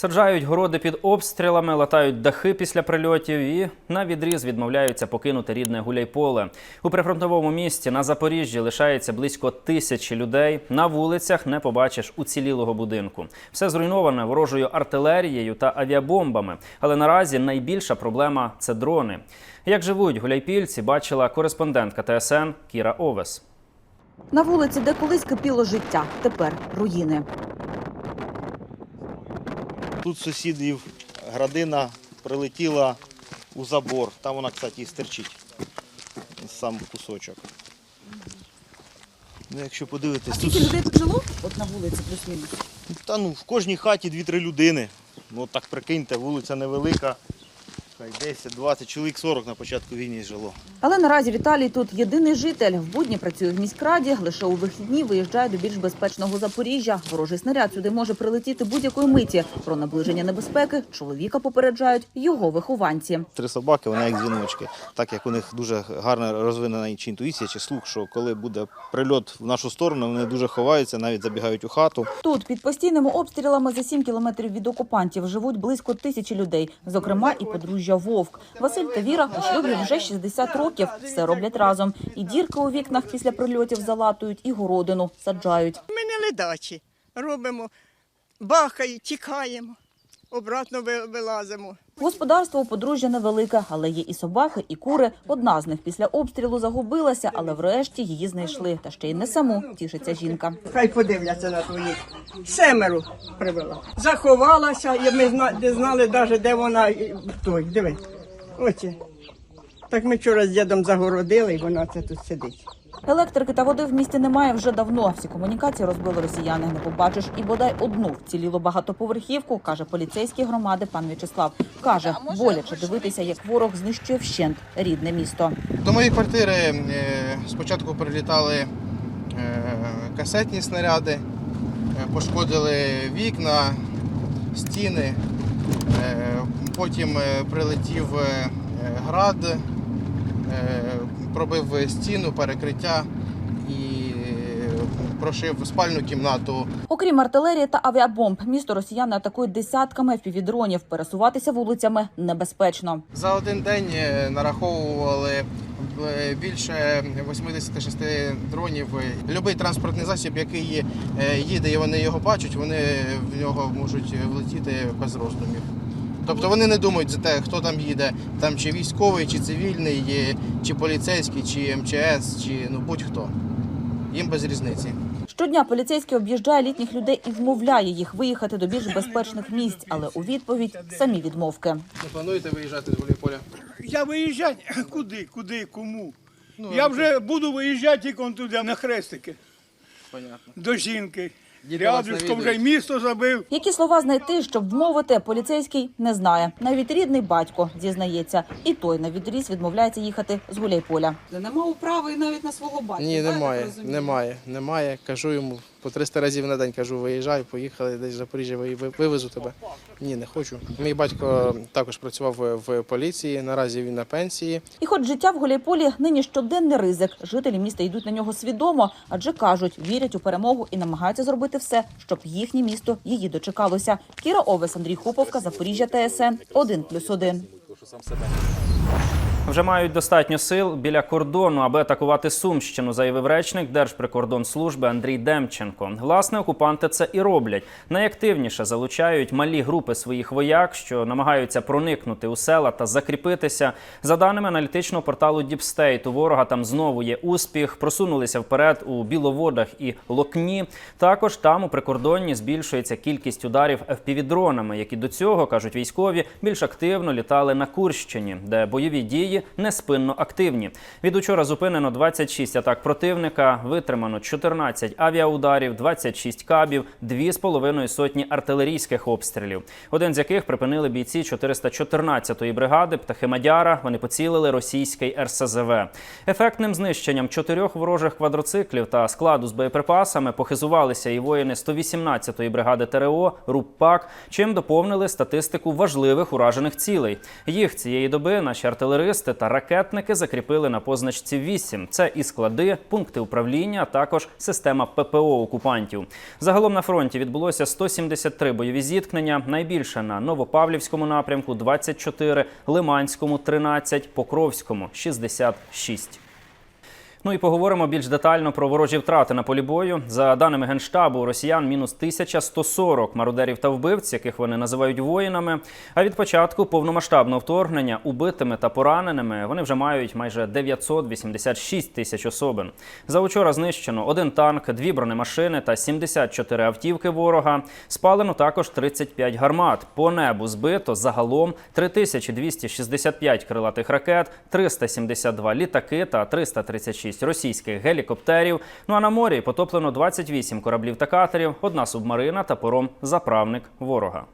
Саджають городи під обстрілами, латають дахи після прильотів і на відріз відмовляються покинути рідне гуляйполе. У прифронтовому місті на Запоріжжі лишається близько тисячі людей. На вулицях не побачиш уцілілого будинку. Все зруйноване ворожою артилерією та авіабомбами. Але наразі найбільша проблема це дрони. Як живуть гуляйпільці, бачила кореспондентка ТСН Кіра Овес. На вулиці, де колись кипіло життя, тепер руїни. Тут сусідів градина прилетіла у забор. Там вона, кстати, і стерчить. Сам кусочок. Ну, якщо подивитись, тут людей тут жило? От на вулиці плюс-мінус. та, ну, в кожній хаті 2-3 людини. Ну, от так прикиньте, вулиця невелика. Хай 10-20, чоловік 40 на початку війни жило. Але наразі Віталій тут єдиний житель. В будні працює в міськраді. Лише у вихідні виїжджає до більш безпечного Запоріжжя. Ворожий снаряд сюди може прилетіти будь-якої миті. Про наближення небезпеки чоловіка попереджають його вихованці. Три собаки, вони як дзвіночки. Так як у них дуже гарно розвинена чи інтуїція, чи слух, що коли буде прильот в нашу сторону, вони дуже ховаються, навіть забігають у хату. Тут під постійними обстрілами за 7 кілометрів від окупантів живуть близько тисячі людей, зокрема і подружжя Вовк. Василь та Віра у вже 60 років. Все роблять разом. І дірки у вікнах після прильотів залатують, і городину саджають. Ми не ледачі. Робимо, бахають, тікаємо, обратно вилазимо. Господарство у подружжя невелике, але є і собаки, і кури. Одна з них після обстрілу загубилася, але врешті її знайшли. Та ще й не саму тішиться жінка. Хай подивляться на твоїх. Семеро привела. Заховалася, і ми не знали навіть, де вона. Той, диви. Ось. Так ми вчора з дідом загородили, і вона це тут сидить. Електрики та води в місті немає вже давно. Всі комунікації розбили росіяни. Не побачиш і бодай одну вцілілу багатоповерхівку, каже поліцейський громади пан В'ячеслав. Каже, боляче дивитися, як ворог знищує вщент рідне місто. До моєї квартири е, спочатку прилітали е, касетні снаряди, е, пошкодили вікна, стіни. Потім прилетів град, пробив стіну, перекриття і е, прошив спальну кімнату. Окрім артилерії та авіабомб, місто росіяни атакують десятками впівдронів. Пересуватися вулицями небезпечно. За один день е, нараховували е, більше 86 дронів. Любий транспортний засіб, який їде і вони його бачать, вони в нього можуть влетіти без роздумів. Тобто вони не думають за те, хто там їде, там чи військовий, чи цивільний, чи поліцейський, чи МЧС, чи ну будь-хто. Їм без різниці. Щодня поліцейський об'їжджає літніх людей і вмовляє їх виїхати до більш безпечних місць, але у відповідь самі відмовки. Не плануєте виїжджати з Гуляйполя? Я виїжджати куди, куди, кому? Ну, я вже буду виїжджати тільки он туди, на хрестики, Понятно. до жінки. Вас вже й місто забив. Які слова знайти, щоб вмовити, поліцейський не знає. Навіть рідний батько зізнається, і той на відріз відмовляється їхати з Гуляйполя. Нема управи навіть на свого батька. Ні, немає, немає, немає. Кажу йому по 300 разів на день кажу, виїжджай, поїхали десь в Запоріжжя, ви- ви- вивезу тебе. Ні, не хочу. Мій батько також працював в- поліції. Наразі він на пенсії. І хоч життя в Гуляйполі нині щоденний ризик, жителі міста йдуть на нього свідомо, адже кажуть, вірять у перемогу і намагаються зробити все, щоб їхнє місто її дочекалося. Кіра Овес, Андрій Хуповка, Запоріжжя ТСН 1+,1. Вже мають достатньо сил біля кордону, аби атакувати Сумщину, заявив речник Держприкордонслужби Андрій Демченко. Власне, окупанти це і роблять. Найактивніше залучають малі групи своїх вояк, що намагаються проникнути у села та закріпитися. За даними аналітичного порталу Діпстейт, у ворога там знову є успіх. Просунулися вперед у Біловодах і Локні. Також там у прикордонні збільшується кількість ударів FPV-дронами, які до цього кажуть військові більш активно літали на Курщині, де бойові дії неспинно активні. Від учора зупинено 26 атак противника, витримано 14 авіаударів, 26 кабів, 2,5 сотні артилерійських обстрілів. Один з яких припинили бійці 414-ї бригади птахи Мадяра. Вони поцілили російський РСЗВ. Ефектним знищенням чотирьох ворожих квадроциклів та складу з боєприпасами похизувалися і воїни 118-ї бригади ТРО РУППАК, чим доповнили статистику важливих уражених цілей. Їх цієї доби наші артилеристи артилеристи та ракетники закріпили на позначці 8. Це і склади, пункти управління, а також система ППО окупантів. Загалом на фронті відбулося 173 бойові зіткнення. Найбільше на Новопавлівському напрямку 24, Лиманському 13, Покровському 66. Ну і поговоримо більш детально про ворожі втрати на полі бою. За даними генштабу, росіян мінус 1140 мародерів та вбивць, яких вони називають воїнами. А від початку повномасштабного вторгнення убитими та пораненими вони вже мають майже 986 тисяч особин. За учора знищено один танк, дві бронемашини та 74 автівки ворога. Спалено також 35 гармат. По небу збито загалом 3265 крилатих ракет, 372 літаки та 336 російських гелікоптерів. Ну а на морі потоплено 28 кораблів та катерів, одна субмарина та пором заправник ворога.